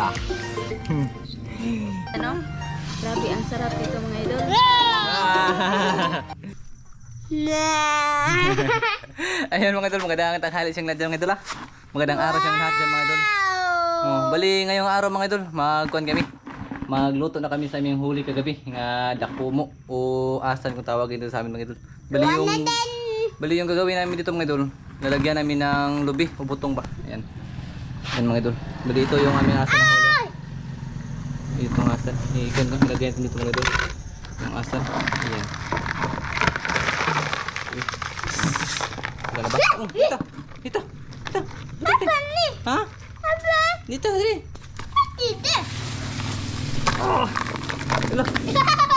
Wala. Ano? Grabe, ang sarap ito mga idol. Ayun mga idol, magandang tanghali siyang nadyan mga idol ah. Magandang araw siyang lahat dyan mga idol. Oh, bali ngayong araw mga idol, magkuhan kami. Magluto na kami sa aming huli kagabi, nga dakumo o asan kung tawagin dito sa amin mga idol. Bali yung Bali yung gagawin namin dito mga idol, lalagyan namin ng lubi o butong ba. Ayan. Ayan mga idol. Bali ito yung aming asan na huli. Ito ang asan. Ikan ko, nilagyan natin dito mga idol. Yung asan. Ayan. Wala na ba? Oh, dito. Dito. Dito. Dito. Ha? Dito, dali. Oh. Wala.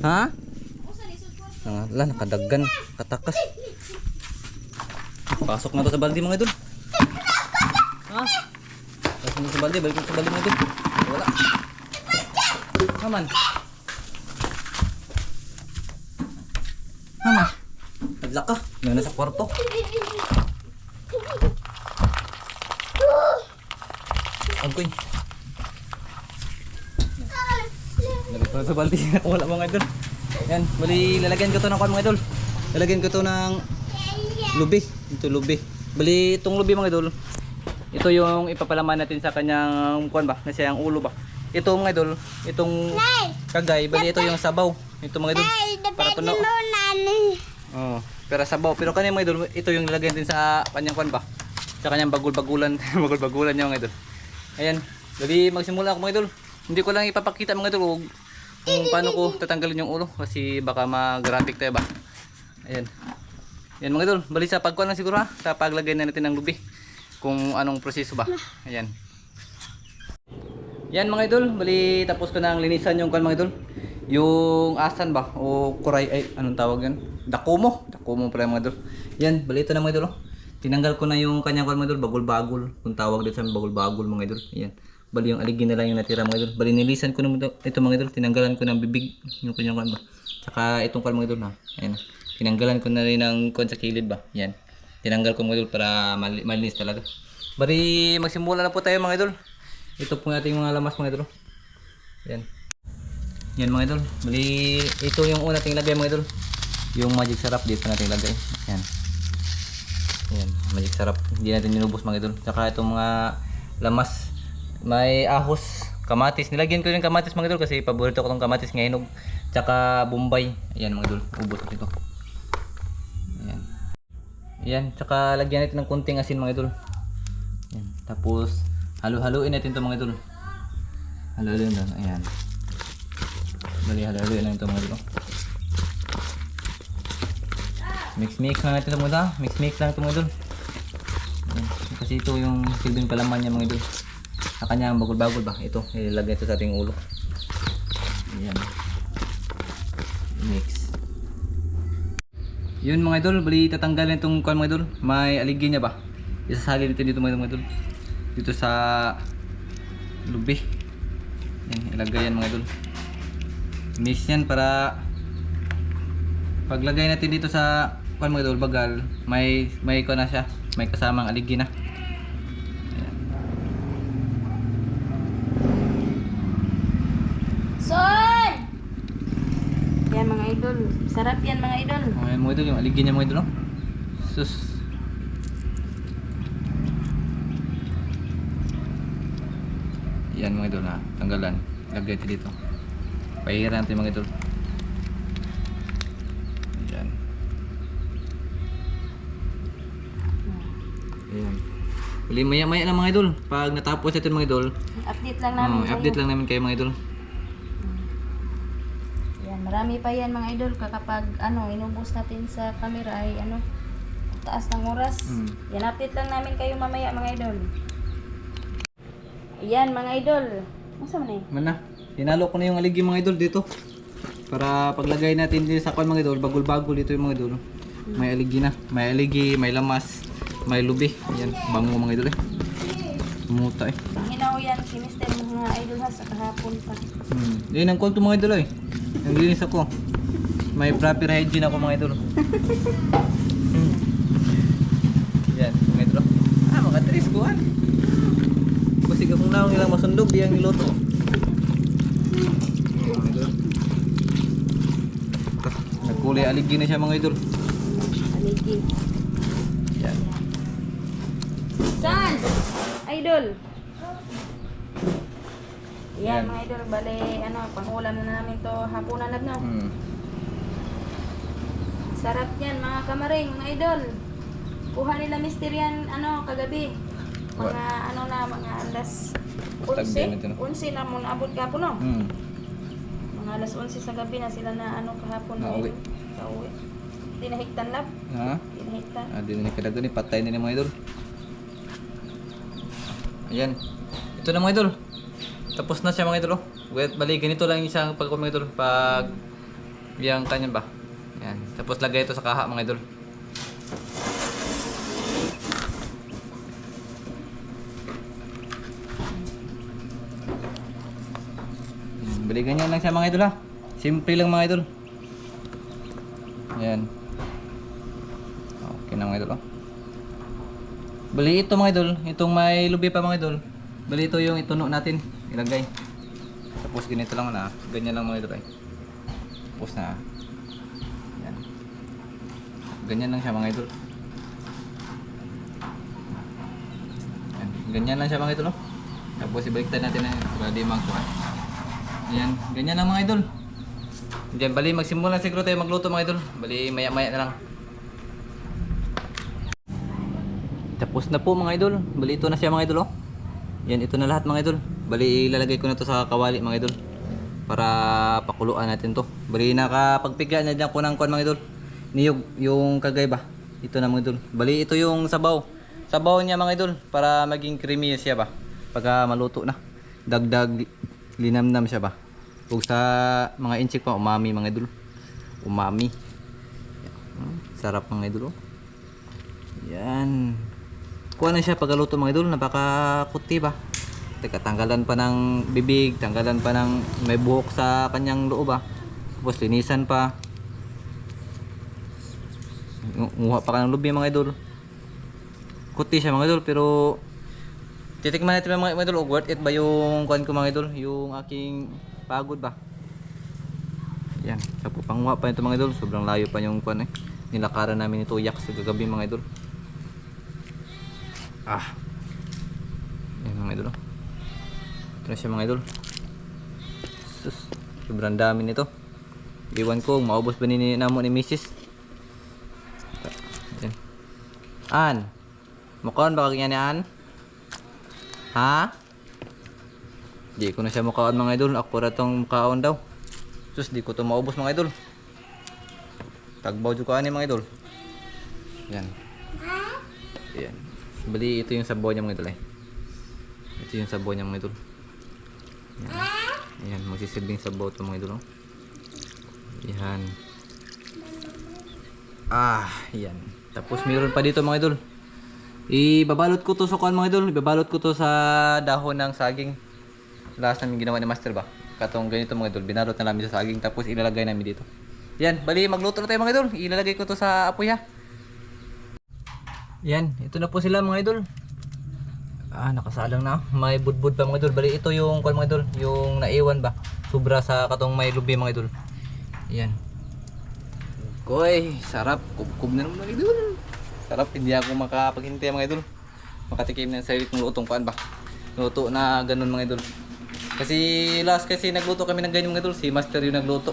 Ha? Ah, Wala, nakadaggan. Katakas. Pasok na to sa balde mga idol. Ha? Pasok na sa balde, balik na sa balde mga idol. Wala. Haman. Haman. Adlak ka. Nga na sa kwarto. Agkoy. Lagay na sa balde. Wala mga idol. Yan, bali lalagyan ko to ng kwan mga idol. Lalagyan ko to ng lubi. Ito lubi. Bali itong lubi mga idol. Ito yung ipapalaman natin sa kanyang kwan ba? Kasi ang ulo ba? Ito mga idol, itong kagay, bali ito yung sabaw. Ito mga idol. Para tuno. Oh, pero sabaw. Pero kanina mga idol, ito yung nilagyan din sa kanyang kwan ba? Sa kanyang bagul-bagulan, bagul-bagulan niya mga idol. Ayan. Bali magsimula ako mga idol. Hindi ko lang ipapakita mga idol kung paano ko tatanggalin yung ulo kasi baka mag-graphic tayo ba. Ayan. Yan mga idol, bali sa pagkuhan lang siguro ha, sa paglagay na natin ng lubi. Kung anong proseso ba. Ayan. Yan mga idol, bali tapos ko na linisan yung kuhan mga idol. Yung asan ba o kuray ay anong tawag yan? Dakumo. Dakumo pala mga idol. Yan, bali ito na mga idol. oh. Tinanggal ko na yung kanyang kuhan mga idol, bagul-bagul. Kung tawag dito sa amin, bagul-bagul mga idol. Ayan. Bali yung aligin na lang yung natira mga idol. Bali nilisan ko na ito, mga idol, tinanggalan ko ng bibig yung kanyang kuhan ba. Tsaka itong kuhan mga idol ha. Ayan. Tinanggalan ko na rin ng kuhan sa kilid ba. Yan. Tinanggal ko mga idol para mali- malinis talaga. Bali magsimula na po tayo mga idol. Ito po ating mga lamas mga idol. Yan. Yan mga idol. Bali ito yung una nating lagay mga idol. Yung magic sarap dito natin lagay. Yan. Yan, magic sarap. Hindi natin minubos mga idol. Tsaka itong mga lamas may ahos, kamatis. Nilagyan ko yung kamatis mga idol kasi paborito ko tong kamatis ng. Tsaka bombay. Ayan mga idol, ubos ito. Ayan. Ayan, tsaka lagyan natin ng kunting asin mga idol. Ayan. Tapos halo-haluin natin to mga idol. Halo-haluin doon. Ayan. Bali halo-haluin lang ito mga idol. Mix-mix lang natin ito mga idol. Mix-mix lang ito mga idol. Ayan. Kasi ito yung silbing palaman niya mga idol. Sa kanya ang bagol-bagol ba? Ito, ilalagay ito sa ating ulo. Ayan. Mix. Yun mga idol, bali tatanggalin itong kuan mga idol. May aligin niya ba? Isasali natin dito mga idol. Dito sa lubi. Yan, ilagay yan mga idol. Mix yan para paglagay natin dito sa kuan mga idol, bagal, may may kuan na siya, may kasamang aligin na. Ayan. Son! Yan mga idol. Sarap yan mga idol. Okay, mga idol, yung aligin niya mga idol, no? Sus. Yan mga idol, ha? Tanggalan. Lagay ito dito. Pahiran natin mga idol. Yan. Ayan. Bali, maya maya lang mga idol. Pag natapos ito mga idol, Update lang namin kayo. update lang namin kayo mga idol. Marami pa yan mga idol. Kapag ano, inubos natin sa camera ay ano, taas ng oras. Mm. Yan, update lang namin kayo mamaya mga idol. Yan mga idol. Masa man eh? Man na. Hinalo ko na yung aligi mga idol dito. Para paglagay natin dito sa kwan mga idol, bagol-bagol dito yung mga idol. May aligi na. May aligi, may lamas, may lubi. Yan, bango mga idol eh. Muta eh. Hinaw yan si Mr. mga idol ha sa kahapon pa. Hmm. Yan ang kwento mga idol ay. Naglinis ako. May proper hygiene ako mga idol. Hmm. Yan, mga idol. Ah, mga tris ko ah. Kasi kung naong ilang masundog, di ang niloto. Idol. Nagkulay aligi na siya mga idol. Aligi. Yan. San? Idol. Yan Yan. mga idol, bale ano, pangulam na namin to hapunan na no. Hmm. Sarap yan mga kamaring, mga idol. Kuha nila mister yan, ano, kagabi. Mga What? ano na, mga alas Tagbihan natin, 11. no? 11 na muna abot kahapon no. Hmm. Mga alas 11 sa gabi na sila na ano kahapon. mga Nauwi. idol. Nauwi. Tinahiktan lab. Ha? Tinahiktan. Ah, di na ni kadagan ni patay na ni mga idol. Ayan. Ito na mga idol. Tapos na siya mga idol. oh. Wait, bali ganito lang isang pag mga idol pag yung kanyan ba. Ayan. Tapos lagay ito sa kaha mga idol. Bali ganyan lang siya mga idol ha. Simple lang mga idol. Ayan. Okay na mga idol. oh. Bali ito mga idol, itong may lubi pa mga idol. Bali ito yung ituno natin, ilagay. Tapos ganito lang na, ganyan lang mga idol. Tapos na. Yan. Ganyan lang siya mga idol. Yan. Ganyan lang siya mga idol. Tapos ibaliktad natin na para di magkuhan. Ayan, ganyan lang mga idol. Diyan, bali magsimula siguro tayo magluto mga idol. Bali maya maya na lang. Tapos na po mga idol. Bali ito na siya mga idol oh. Yan ito na lahat mga idol. Bali ilalagay ko na to sa kawali mga idol. Para pakuluan natin to. Bali nakapagpigla na dyan ko ng kuan mga idol. Niyog yung kagay ba. Ito na mga idol. Bali ito yung sabaw. Sabaw niya mga idol para maging creamy siya ba. Pagka maluto na. Dagdag linamnam siya ba. Kung sa mga inchik pa umami mga idol. Umami. Sarap mga idol oh. Yan. Kuha na siya pagkaluto mga idol, napakakuti ba? Teka, tanggalan pa ng bibig, tanggalan pa ng may buhok sa kanyang loob ba? Tapos linisan pa. Ngu- Nguha pa ka ng lubi mga idol. Kuti siya mga idol, pero titikman natin mga idol, oh, worth it ba yung kuhan ko mga idol? Yung aking pagod ba? Yan, tapos panguha pa ito mga idol, sobrang layo pa yung kuhan eh. Nilakaran namin ito yak sa gagabi mga idol. Ah. Yan mga idol. oh. Ito na siya mga idol. Sus, sobrang dami nito. Iwan ko, maubos ba ni namo ni Mrs. Yan. An. Mukaon ba kanya ni An? Ha? Di ko na siya mukaon mga idol. Ako ra tong daw. Sus, di ko to maubos mga idol. Tagbaw jud ko ani mga idol. Yan. Yan. Bali ito yung sabaw niya mga idol eh. Ito yung sabaw niya mga idol. Yan. Ayan, magsisilbing sabaw to mga idol. oh. Yan. Ah, yan. Tapos meron pa dito mga idol. Ibabalot ko to sa kuan mga idol. Ibabalot ko to sa dahon ng saging. Last namin ginawa ni Master ba? Katong ganito mga idol. Binalot na namin sa saging tapos ilalagay namin dito. Yan, bali magluto na tayo mga idol. Ilalagay ko to sa apoy ha. Yan, ito na po sila mga idol. Ah, nakasalang na. May budbud pa mga idol. Bali ito yung kuan mga idol, yung naiwan ba? Sobra sa katong may lubi mga idol. Yan. Koy, sarap. Kubkub na naman mga idol. Sarap, hindi ako makapaghintay mga idol. Makatikim ng sarili kong lutong kuan ba? Luto na ganun mga idol. Kasi last kasi nagluto kami ng ganyan mga idol, si Master yung nagluto.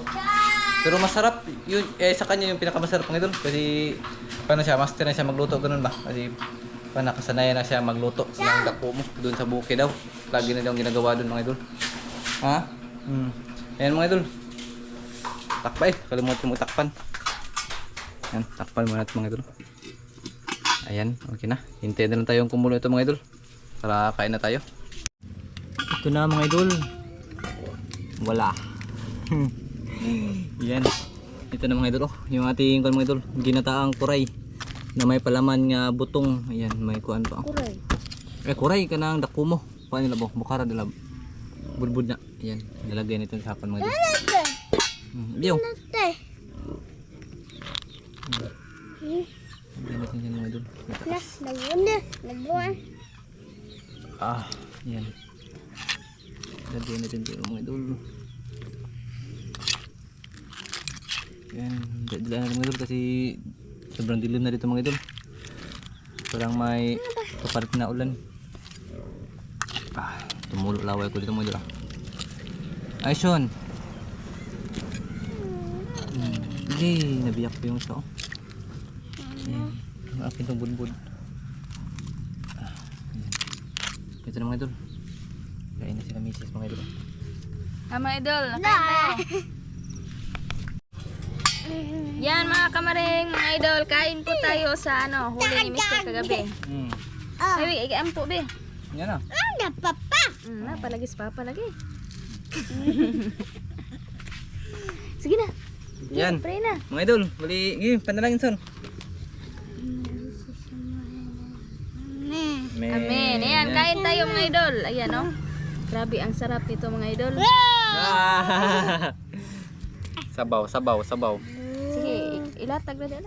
Pero masarap, yun, eh sa kanya yung pinakamasarap mga idol. Kasi paano siya, master na siya magluto ganun ba? Kasi pa nakasanayan na siya magluto ng dako mo doon sa buke daw. Lagi na daw ginagawa doon mga idol. Ha? Hmm. Ayan mga idol. Takpa eh, kalimutan mo takpan. Ayan, takpan muna natin mga idol. Ayan, okay na. Hintayin na lang tayong kumulo ito mga idol. Para kain na tayo. Ito na mga idol. Wala. Yan. Ito na mga idol. Oh. Yung ating kuan mga idol. Ginataang kuray. Na may palaman nga butong. Ayan, may kuan pa. oh. Kuray. Eh, kuray ka ng dako mo. Kuha nila bo, bukara nila. Budbud na. Ayan, nalagay nito sa hapon mga idol. Hmm. Naguna. Ah, yan. Lagyan natin dito mga idol. Yan, dala natin mga idol kasi sobrang dilim na dito mga idol. Parang may kapalit na ulan. Ah, tumulo laway ko dito mga idol. ah. Ay, Sean. Hmm, Hindi, nabiyak ko yung isa. oh. Ayan, ang akin itong budbud. Ah, ayan. Ito na mga idol. Kain na sila misis mga idol. Ah, mga idol, nakain tayo. Yan mga kamaring, mga idol, kain po tayo sa ano, huli ni Mr. kagabi. Hmm. Oh. Ay, ikaan po be. Yan na. Anda, papa. Mm, na, palagis pa, palagi. Sige na, Yan. pray na. Mga idol, bali, gini, panalangin son. Amen. Amen. Ayan, kain tayo mga idol. Ayan oh. Grabe, ang sarap nito mga idol. Ah! sabaw, sabaw, sabaw. Ilatag na din.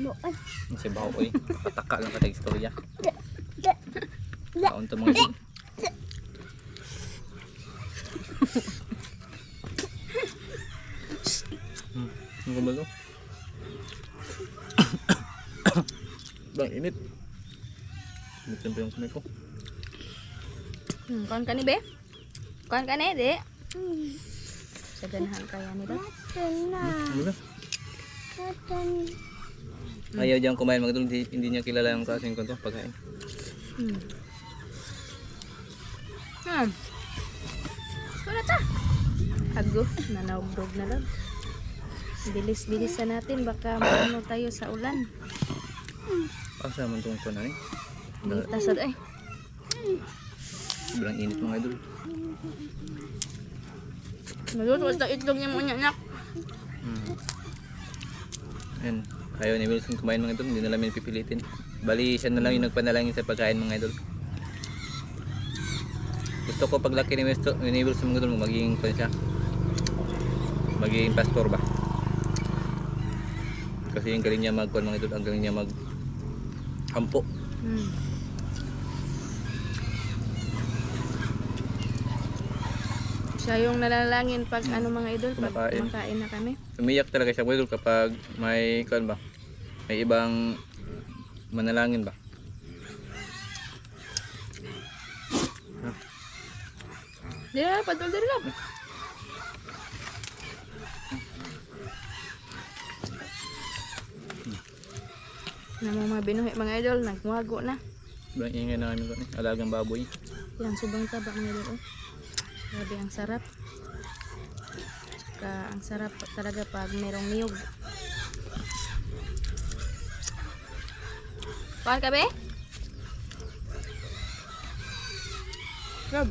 Buwan. Ang Sabaw, oy. Pataka lang katay istorya. Kaon to mga. Hmm, Ang gumalo. Bang init. Init yung kamay ko. Hmm, kuhan ka ni be? Kuhan ka ni, di? Sa ganahan kaya. Tana. Ano ba? Tana. Ayaw diyang kumain mga idol, hindi, hindi niya kilala yung klaseng konto pagkain. Hmm. Hmm. Wala ta. Ago, nanawgrog na lang. Bilis-bilisan natin, baka maano tayo sa ulan. Asa naman itong na ni? Dita sa ay. Sobrang init mga idol. Maluto sa itlog niya mo nyak. Ayan. Ayaw ni Wilson kumain mga idol, hindi na namin pipilitin. Bali, siya na lang yung nagpanalangin sa pagkain mga idol. Gusto ko paglaki ni Wilson, ni Wilson mga idol, maging kuwan siya. Maging pastor ba? Kasi yung galing niya magkuhan mga idol, ang galing niya mag ampo. Hmm. Siya yung nalalangin pag ano mga idol, pag Kumakain. kumakain na kami. Umiyak talaga siya idol kapag may kuwan ba? May ibang manalangin ba? Di na, padol din lang. Na mga binuhi mga idol, nagwago na. Sobrang ingay na kami kuwan eh. Alagang baboy. Yan, sobrang taba mga idol. Oh. Grabe, ang sarap. Tsaka, ang sarap talaga pag merong niyog. Kuhan ka be? Rob.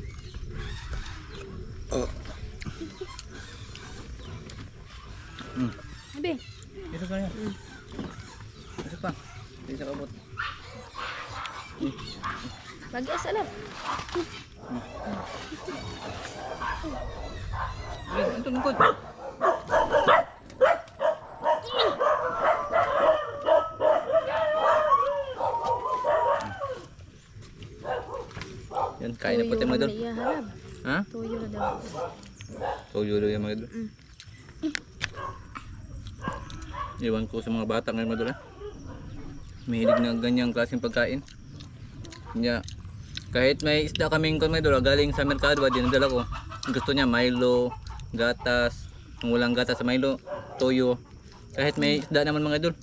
Mm. Abe, Isa pa yan. Isa pa. Isa ka bot. lagi asa lang. Ay, ito lungkot. Yan, kain na po tayo mga idol. Iya harap. Ha? Tuyo na daw. Tuyo daw yung mga idol. Mm. Iwan ko sa mga bata ngayon ha? Mahilig na ganyang klaseng pagkain. Kanya, kahit may isda kaming kung ah, galing sa merkado, dinadala ko. Gusto niya Milo, gatas, walang gatas sa Milo, toyo. Kahit may isda naman mga idol.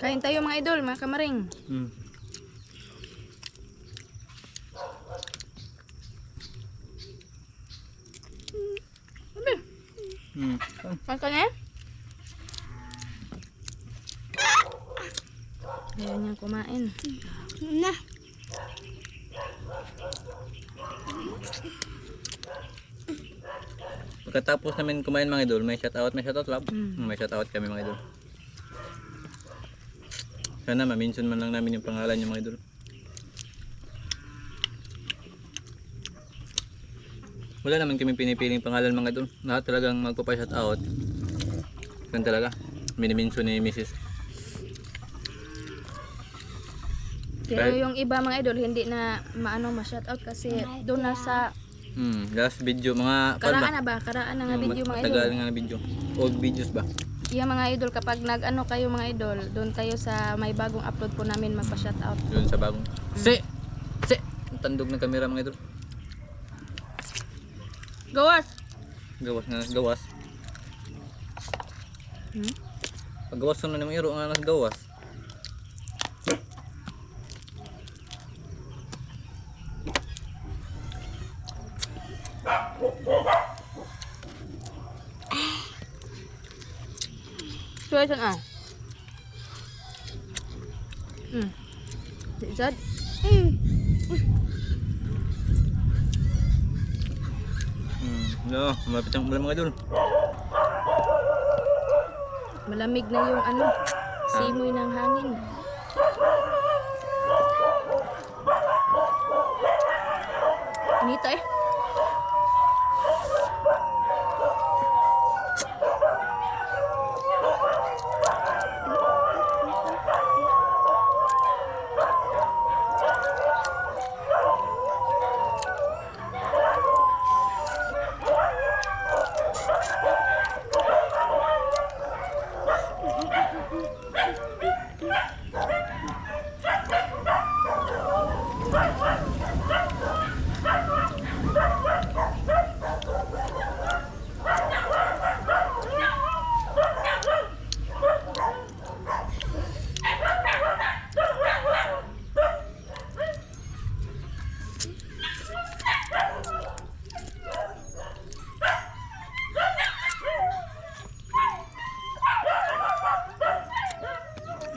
Kain tayo mga idol, mga kamaring. Mm. Mm. Kuhan ka na? Ayaw niyang kumain. Na. Pagkatapos namin kumain mga idol, may shoutout, may shoutout lab. Mm. May shoutout kami mga idol. Sana ma-mention man lang namin yung pangalan niyo mga idol. Wala naman kami pinipiling pangalan mga idol. Lahat talagang magpapa-shoutout. Yan talaga. Minimension ni Mrs. Pero Kahit- yung iba mga idol, hindi na maano ma-shoutout kasi doon na sa Hmm, last video mga karaan na ba? Karaan na nga Yung video mga matagal idol. nga video. Old videos ba? Yung mga idol, kapag nag-ano kayo mga idol, doon kayo sa may bagong upload po namin magpa-shoutout. Yun sa bagong. Si! Si! Ang tandog ng kamera mga idol. Gawas! Gawas nga gawas. Hmm? Pag gawas na naman iro nga nas gawas. Suway saan ah? Hmm. Hmm. No, malapit ang mga idol. Malamig na yung ano, simoy ng hangin. Inita eh.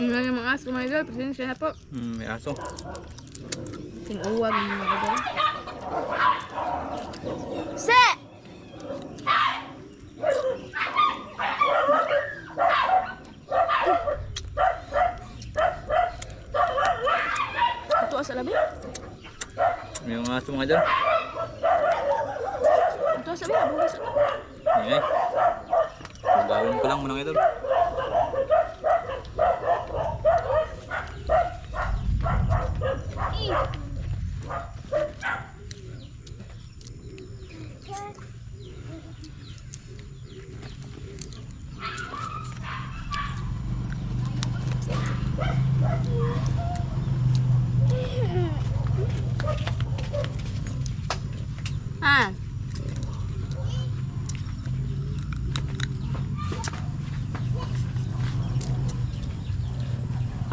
Nga yung mga aso mga idol, presensya na po. Hmm, may aso. Ting uwag mga idol. Se! Ito sa labi? May mga aso mga idol. Ito sa labi, abong sa labi. Yan eh. Magawin ko lang mga idol.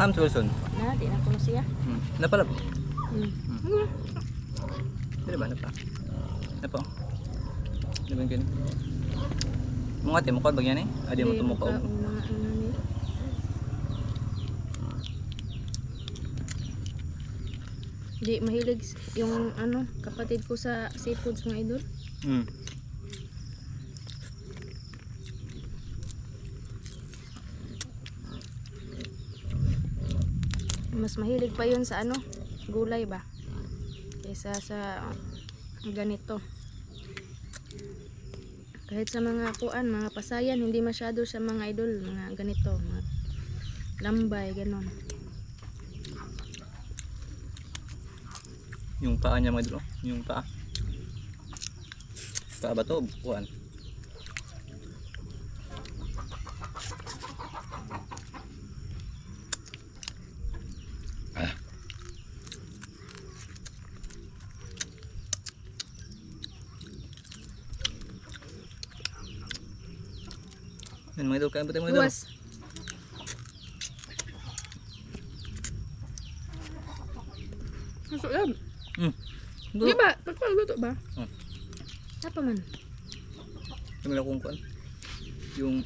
Ah, Hams Wilson. na, di na ko na siya. Hmm. Napalab. Hmm. Di ba? Napa? Napa? Di ba yun? Mga ate, mukha bagyan eh. Adi mo ano ni. Di mahilig yung ano kapatid ko sa seafoods mga idol. Hmm. Mas mahilig pa yun sa ano, gulay ba? Kaysa sa ganito. Kahit sa mga kuan, mga pasayan, hindi masyado sa mga idol, mga ganito, mga lambay, ganon. Yung paa niya mga idol. oh. Yung paa. Paa ba to? Bukuan. Yan mga idol, kain po tayo mga idol. Luwas. Masuk yan. Hmm. Di ba? Pagpagluto ba? Hmm. Apa man? Na kung kuan. Yung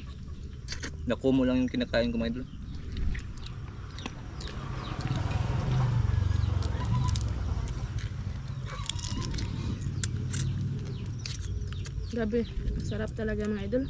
nakumo lang yung kinakain ko mga idol. Grabe, sarap talaga mga idol.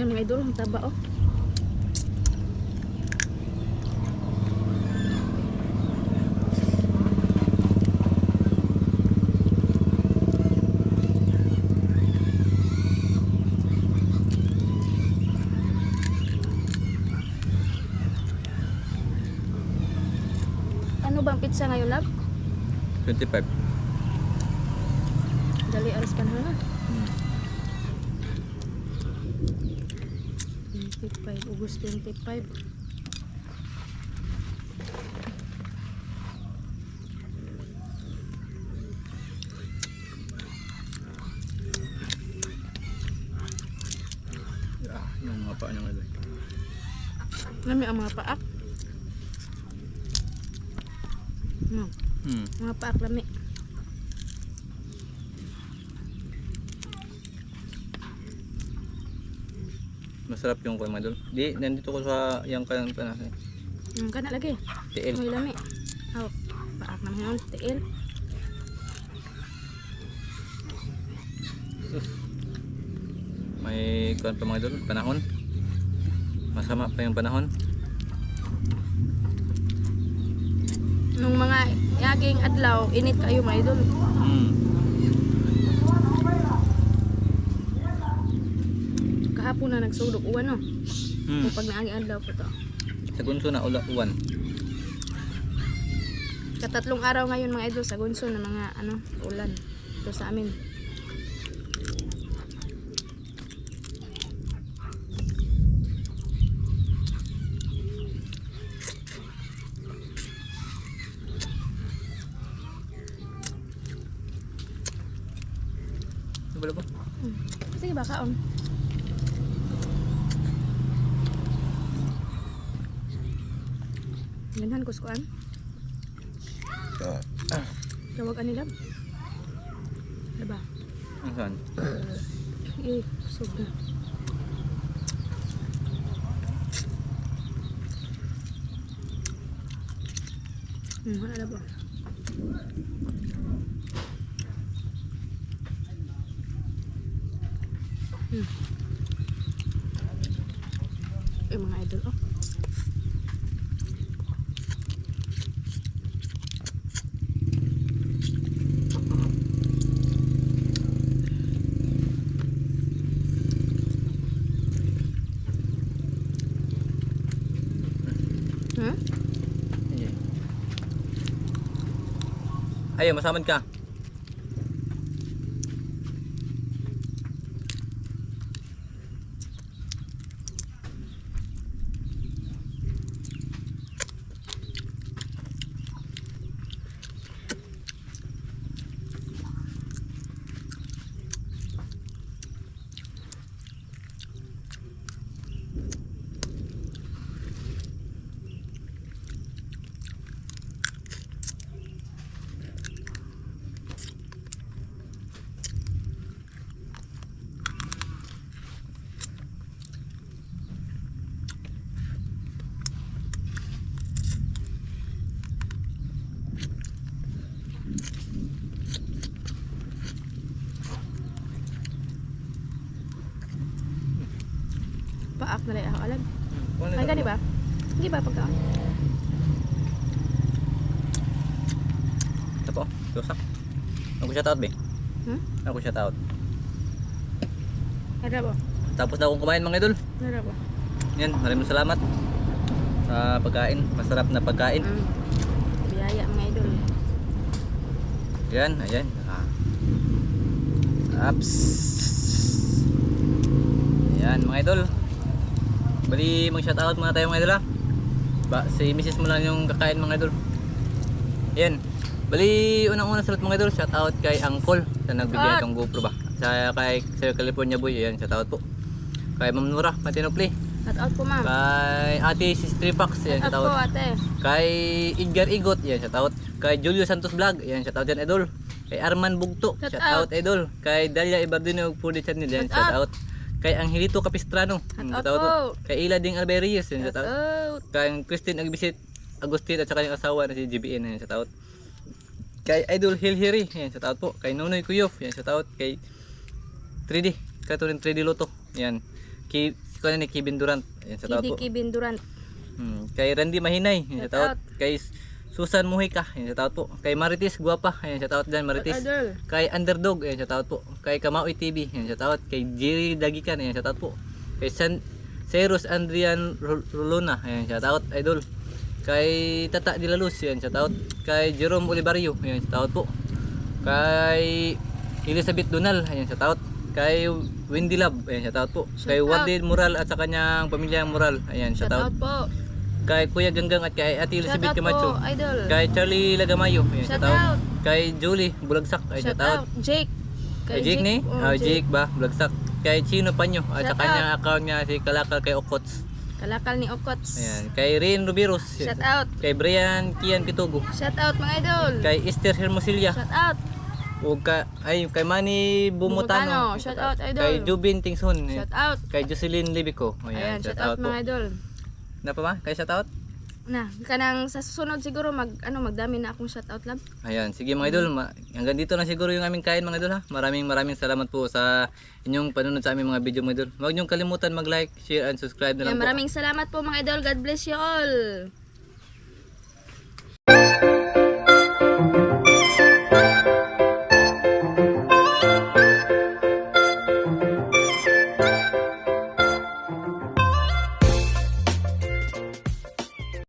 Yan mga idol, ang taba oh. Ano bang pizza ngayon, lab? 25. Dali aras panahon na. Hmm. 25, August 25. Ah, yung mga paa niya mga idol. Nami ang mga paak. No, Hmm. mga paak lami. Masarap yung kuwan mga idol. Di, nandito ko sa yung kayang panas. Hmm, kana lagi. TL. May lami. Aw, paak naman yun. Tiil. May kuwan pa mga idol, panahon. Masama pa yung panahon. Nung mga yaging adlaw, init kayo mga idol. Hmm. Kahapon na nagsudok uwan no. Hmm. Kung pag naagi adlaw po to. Sa gunso na ula uwan. Katatlong araw ngayon mga idol sa Gunso na mga ano, ulan. Ito sa amin. Ano ba po? Hmm. Sige ba kaon? Ganhan ko skuan. Tawag ani lab. Diba? Ang saan? Eh, kusog na. Hmm, wala na ba? Hmm. Eh, Ayaw, masamad ka. Paak na lang ako alam. Ano gani ba? Hindi ba pagkaon? Ito po, tusak. Ako siya taot, be. Hmm? Ako siya taot. Nara ba? Tapos na akong kumain mga idol. Nara ba? Yan, maraming salamat sa pagkain. Masarap na pagkain. Mm. Biyaya mga idol. Yan, ayan. Ah. Ups. Ayan mga idol. Bali, mag-shoutout muna tayo mga idol ha. Ba, si Mrs. mo lang yung kakain mga idol. Yan. Bali, unang-una sa lahat mga idol, shoutout kay Angkol sa nagbigay Shoutout. ng GoPro ba. Sa kay Sir California Boy, yan, shoutout po. Kay Ma'am Nura, Patinopli. Shout out po ma'am. Kay Ate Sis Tripax, yan, Shout out po shoutout. ate. Kay Edgar Igot, yan, shoutout. Kay Julio Santos Vlog, yan, shoutout yan, idol. Kay Arman Bugto, Shout shoutout, idol. Kay Dalia Ibardino, Pudi Channel, yan, Shout shoutout. Kay Angelito Capistrano, Shout out po. Kay Ila Ding Alberius, Shout out. Kay Christine Agbisit Agustin at saka yung asawa na si GBN, yan, shoutout. Kay Idol Hilhiri, yan, shoutout po. Kay Nunoy Kuyof, yan, shoutout. Kay 3D, Katurin 3D Loto, yan. Kay, si ni Kevin Durant, yan, shoutout Kidi po. Kibin Durant. Hmm, kay Randy Mahinay, yan, Shout shoutout. out. Kay Susan Muhika, yan, shoutout po. Kay Maritis Guapa, yan, shoutout dyan, Maritis. Idol. Kay Underdog, yan, shoutout po. Kay Kamaoy TV, yan, shoutout. Kay Jerry Dagikan, yan, shoutout po. Kay San Ceros Andrian Ro- Rolona, yan, shoutout, idol. Kay Tata de la Luz, yan, shoutout. Kay Jerome Olivario, yan, shoutout po. Kay Elizabeth Donal, yan, shoutout. Kay Wendy Love, ayan, shoutout po. Kay. Wardin Moral at sa kanyang pamilyang Moral, ayan, Shout shoutout. out po. Kay Kuya Ganggang at kay Ate Shout Elizabeth Camacho. idol. Kay Charlie Lagamayo, ayan, Shout shoutout. out. Kay Julie Bulagsak, ayan, Shout shoutout. out. Jake. Kay Jake ni? oh, Ah, Jake ba? Bulagsak. Kay Chino Panyo at sa Shout kanyang account niya si Kalakal kay Okots. Kalakal ni Okots. Ayan. Kay Rian Rubiros. Shout out. Kay Brian Kian Pitugo. Shout out mga idol. Kay Esther Hermosilya. Shout out. O ka, ay, kay Manny Bumutano. Bumutano. Shout out, idol. Kay Jubin Tingson. Shout out. Kay Jocelyn Libico. Ayan, shout out mga idol. Na pa ba? Kay shout out? Na, kanang sa susunod siguro mag ano magdami na akong shout out lang. Ayan, sige mga idol, ma- hanggang dito na siguro yung aming kain mga idol ha. Maraming maraming salamat po sa inyong panunod sa aming mga video mga idol. Huwag niyong kalimutan mag-like, share, and subscribe na lang Yan, po. maraming salamat po mga idol. God bless you all.